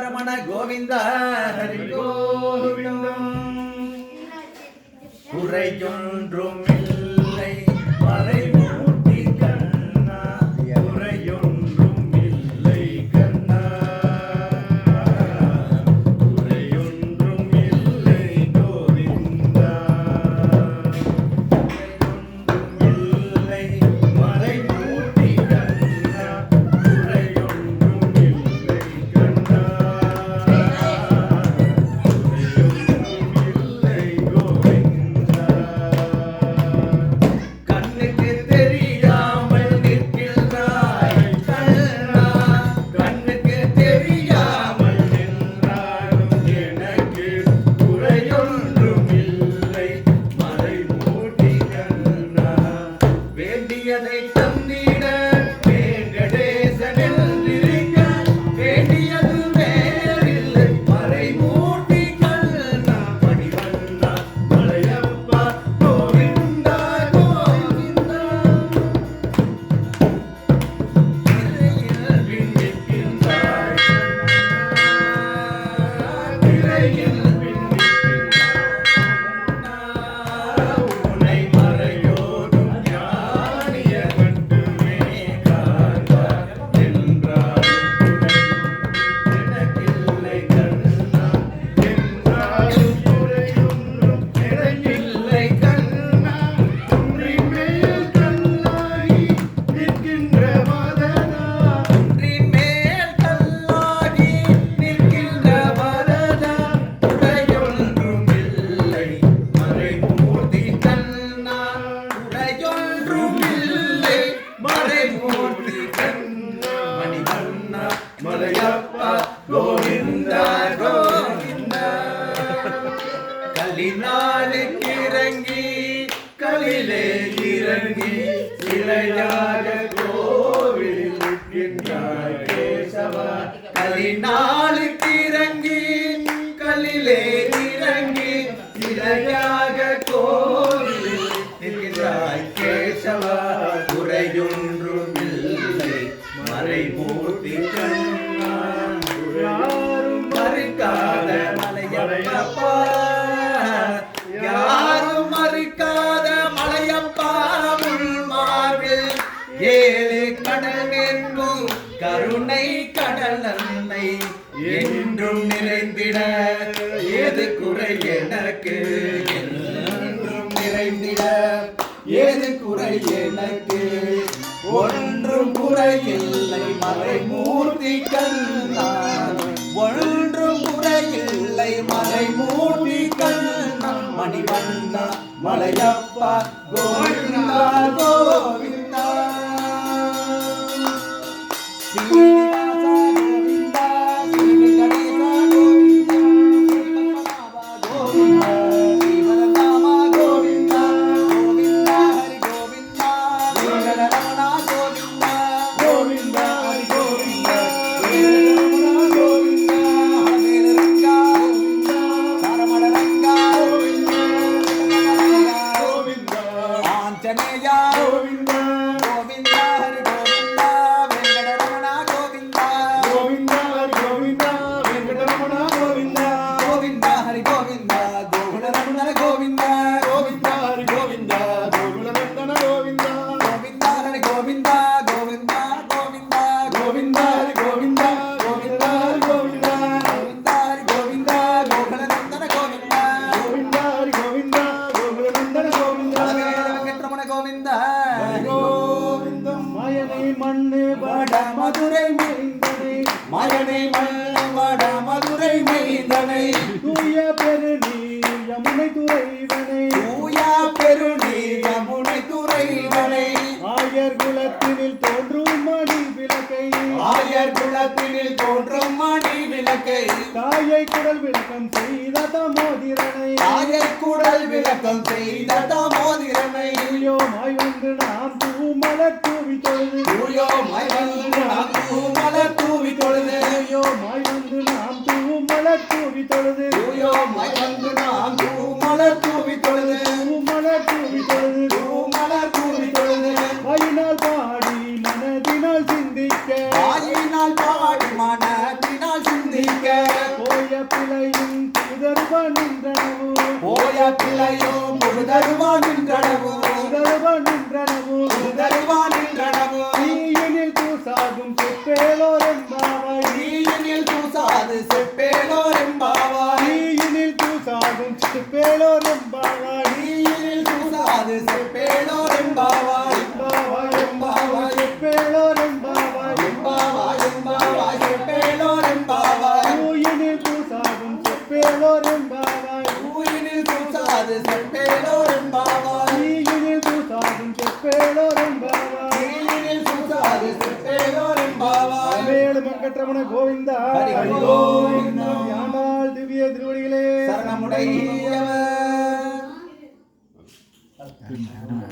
ரமண கோவிந்த ஹரி கோவிந்தம் குறையொன்றுமே ஐயப்பா கோவிந்தா கோவிந்தா. கலினாலே இறங்கி கலிலே இறங்கி இளையாக கோவில் கேசவா. கலினாலே கடல் நன்மை என்றும் நிறைந்திட ஏது குறை எனக்கு? என்றும் நிறைந்திட ஏது குறை எனக்கு? ஒன்றும் குறை இல்லை மறை மூர்த்தி கண்ணான். ஒன்றும் குறை இல்லை மறை மூர்த்தி கண்ணான். மணிவண்ணா மலையப்பா கோவிந்தா கோவிந்தா. Ooh. மதுரை மைந்தனை மகனை மல்வட மதுரை மைந்தனை தூய பெருநீர் யமுனை துறைவனை. தூய பெருநீர் யமுனை துறைவனை. ஆயர் குலத்தினில் தோன்றும் மணி விளக்கை. ஆயர் குலத்தினில் தோன்றும் மணி விளக்கை. தாயை குடல் விளக்கம் செய்த தமோதிரனை. தாயை குடல் விளக்கம் செய்த தமோதிரனை. ஐயோ மாய் வந்து நான் மலர் தூவி தொழுது. தூயோ மலர்ந்து நாம் தூ மலர் தூவி தொழுது. தூ மலர் தூவி தொழுது தூ மலர் தூவி தொழுது வாயினால் பாடி மனதினால் சிந்திக்க. வாயினால் பாடி மனதினால் சிந்திக்க போய பிழையும் புதருவா நின்றனவு. போய பிழையும் புதருவா நின்றனவு. புதருவா நின்றனவு. செப்பேலோர் என்பாவாய் நீயினில் தூசாது செப்பேலோர் எம்பாவாய் 就是